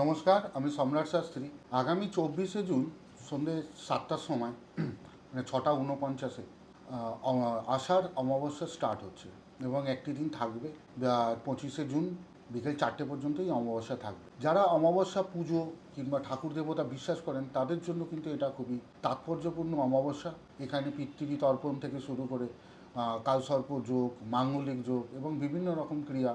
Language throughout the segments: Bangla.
নমস্কার, আমি সম্রাট শাস্ত্রী। আগামী চব্বিশে জুন, সন্ধে সাতটার সময় মানে ছটা ঊনপঞ্চাশে আষাঢ় অমাবস্যা স্টার্ট হচ্ছে এবং একটি দিন থাকবে পঁচিশে জুন, বিকেল চারটে পর্যন্তই অমাবস্যা থাকবে। যারা অমাবস্যা পুজো কিংবা ঠাকুর দেবতা বিশ্বাস করেন, তাদের জন্য কিন্তু এটা খুবই তাৎপর্যপূর্ণ অমাবস্যা। এখানে পিতৃ তর্পণ থেকে শুরু করে কালসর্প যোগ, মাঙ্গলিক যোগ এবং বিভিন্ন রকম ক্রিয়া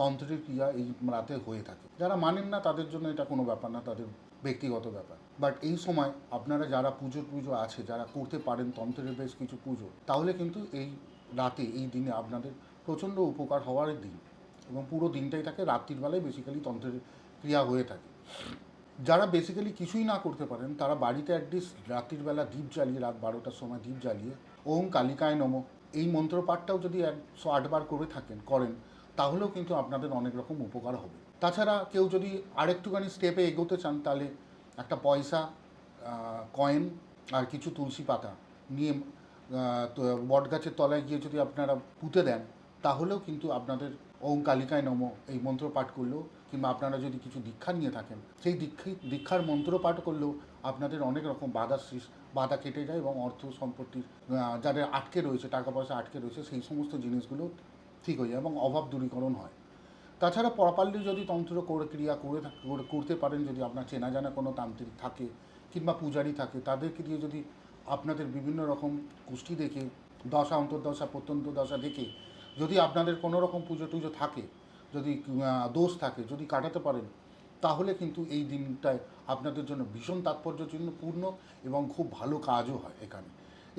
তন্ত্রের ক্রিয়া এই রাতে হয়ে থাকে। যারা মানেন না, তাদের জন্য এটা কোনো ব্যাপার না, তাদের ব্যক্তিগত ব্যাপার। বাট এই সময় আপনারা যারা পুজো পুজো আছে, যারা করতে পারেন তন্ত্রের বেশ কিছু পুজো, তাহলে কিন্তু এই রাতে, এই দিনে আপনাদের প্রচণ্ড উপকার হওয়ার দিন। এবং পুরো দিনটাই থাকে রাত্রির বেলায় বেসিক্যালি তন্ত্রের ক্রিয়া হয়ে থাকে। যারা বেসিক্যালি কিছুই না করতে পারেন, তারা বাড়িতে অ্যাটলিস্ট রাত্রির বেলা দ্বীপ জ্বালিয়ে, রাত বারোটার সময় দ্বীপ জ্বালিয়ে, ওম কালিকায় নম, এই মন্ত্রপাঠটাও যদি একশো আটবার করে থাকেন, করেন তাহলেও কিন্তু আপনাদের অনেক রকম উপকার হবে। তাছাড়া কেউ যদি আরেকটুখানি স্টেপে এগোতে চান, তাহলে একটা পয়সা কয়েন আর কিছু তুলসী পাতা নিয়ে বট গাছের তলায় গিয়ে যদি আপনারা পুঁতে দেন, তাহলেও কিন্তু আপনাদের ওম কালিকায় নম এই মন্ত্র পাঠ করলেও কিংবা আপনারা যদি কিছু দীক্ষা নিয়ে থাকেন, সেই দীক্ষা, দীক্ষার মন্ত্র পাঠ করলেও আপনাদের অনেক রকম বাধা বাধা কেটে যায় এবং অর্থ সম্পত্তির যাদের আটকে রয়েছে, টাকা পয়সা আটকে রয়েছে, সেই সমস্ত জিনিসগুলো ঠিক হয়ে যায় এবং অভাব দূরীকরণ হয়। তাছাড়া প্রপারলি যদি তন্ত্র করে ক্রিয়া করে- করতে পারেন, যদি আপনার চেনা জানা কোনো তান্ত্রিক থাকে কিংবা পূজারি থাকে, তাদেরকে দিয়ে যদি আপনাদের বিভিন্ন রকম কুষ্টি দেখে, দশা, অন্তর্দশা, প্রত্যন্ত দশা দেখে, যদি আপনাদের কোনো রকম পুজো টুজো থাকে, যদি দোষ থাকে, যদি কাটাতে পারেন, তাহলে কিন্তু এই দিনটায় আপনাদের জন্য ভীষণ তাৎপর্যপূর্ণ এবং খুব ভালো কাজও হয় এখানে।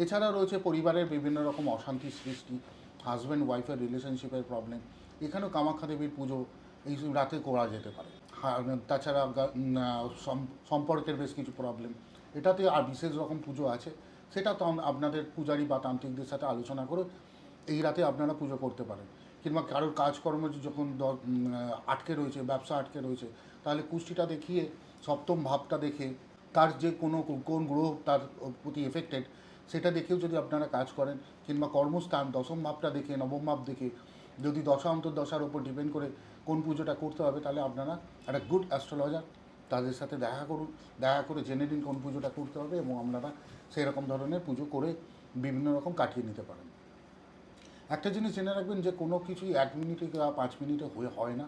এছাড়া রয়েছে পরিবারের বিভিন্ন রকম অশান্তি সৃষ্টি হাজব্যান্ড ওয়াইফের রিলেশনশিপের প্রবলেম এখানেও কামাখ্যা দেবীর পুজো এই রাতে করা যেতে পারে। তাছাড়া সম্পর্কের বেশ কিছু প্রবলেম এটাতে আর বিশেষ রকম পুজো আছে, সেটা তো আপনাদের পূজারি বা তান্ত্রিকদের সাথে আলোচনা করে এই রাতে আপনারা পুজো করতে পারেন। কিংবা কারোর কাজকর্ম যখন আটকে রয়েছে, ব্যবসা আটকে রয়েছে, তাহলে কুষ্টিটা দেখিয়ে সপ্তম ভাবটা দেখে তার যে কোনো কোন গ্রহ তার প্রতি এফেক্টেড সেটা দেখেও যদি আপনারা কাজ করেন, কিংবা কর্মস্থান, দশম মাপটা দেখে, নবম মাপ দেখে, যদি দশা অন্তর্দশার ওপর ডিপেন্ড করে কোন পুজোটা করতে হবে, তাহলে আপনারা একটা গুড অ্যাস্ট্রোলজার তাদের সাথে দেখা করুন, দেখা করে জেনে নিন কোন পুজোটা করতে হবে এবং আপনারা সেই রকম ধরনের পুজো করে বিভিন্ন রকম কাটিয়ে নিতে পারেন। একটা জিনিস জেনে রাখবেন যে কোনো কিছুই এক মিনিটে বা পাঁচ মিনিটে হয়ে, হয় না।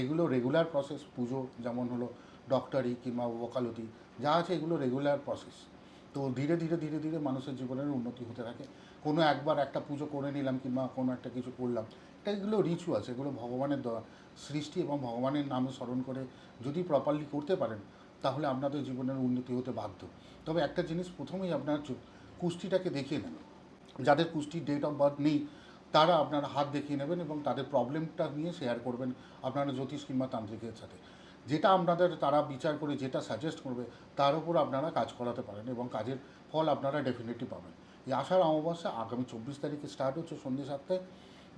এগুলো রেগুলার প্রসেস পুজো, যেমন হলো ডক্টরি কিংবা ওকালতি যা আছে এগুলো রেগুলার প্রসেস তো ধীরে ধীরে ধীরে ধীরে মানুষের জীবনের উন্নতি হতে থাকে। কোনো একবার একটা পুজো করে নিলাম কিংবা কোনো একটা কিছু করলাম, এটা এগুলো রিচুয়ালস এগুলো ভগবানের সৃষ্টি এবং ভগবানের নাম স্মরণ করে যদি প্রপারলি করতে পারেন, তাহলে আপনাদের জীবনের উন্নতি হতে বাধ্য। তবে একটা জিনিস প্রথমেই আপনার কুষ্টিটাকে দেখিয়ে নেন যাদের কুষ্টির ডেট অফ বার্থ নেই, তারা আপনারা হাত দেখিয়ে নেবেন এবং তাদের প্রবলেমটা নিয়ে শেয়ার করবেন আপনারা জ্যোতিষ কিংবা তান্ত্রিকের সাথে। যেটা আপনাদের, তারা বিচার করে যেটা সাজেস্ট করবে, তার উপর আপনারা কাজ করাতে পারেন এবং কাজের ফল আপনারা ডেফিনেটলি পাবেন। এই আষাঢ় অমাবস্যা আগামী চব্বিশ তারিখে স্টার্ট হচ্ছে সন্ধ্যে সাতটায়,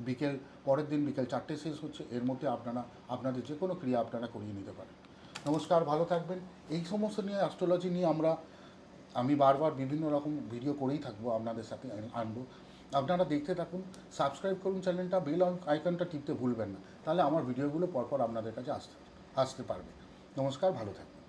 বিকেল, পরের দিন বিকেল চারটে শেষ হচ্ছে, এর মধ্যে আপনারা, আপনাদের যে কোনো ক্রিয়া আপনারা করিয়ে নিতে পারেন। নমস্কার, ভালো থাকবেন। এই সমস্ত নিয়ে অ্যাস্ট্রোলজি নিয়ে আমরা, আমি বারবার বিভিন্ন রকম ভিডিও করেই থাকব আপনাদের সাথে আনব। আপনারা দেখতে থাকুন সাবস্ক্রাইব করুন চ্যানেলটা বেল আইকনটা টিপতে ভুলবেন না। তাহলে আমার ভিডিওগুলো পরপর আপনাদের কাছে আসতে আসতে পারবে নমস্কার ভালো থাকবেন।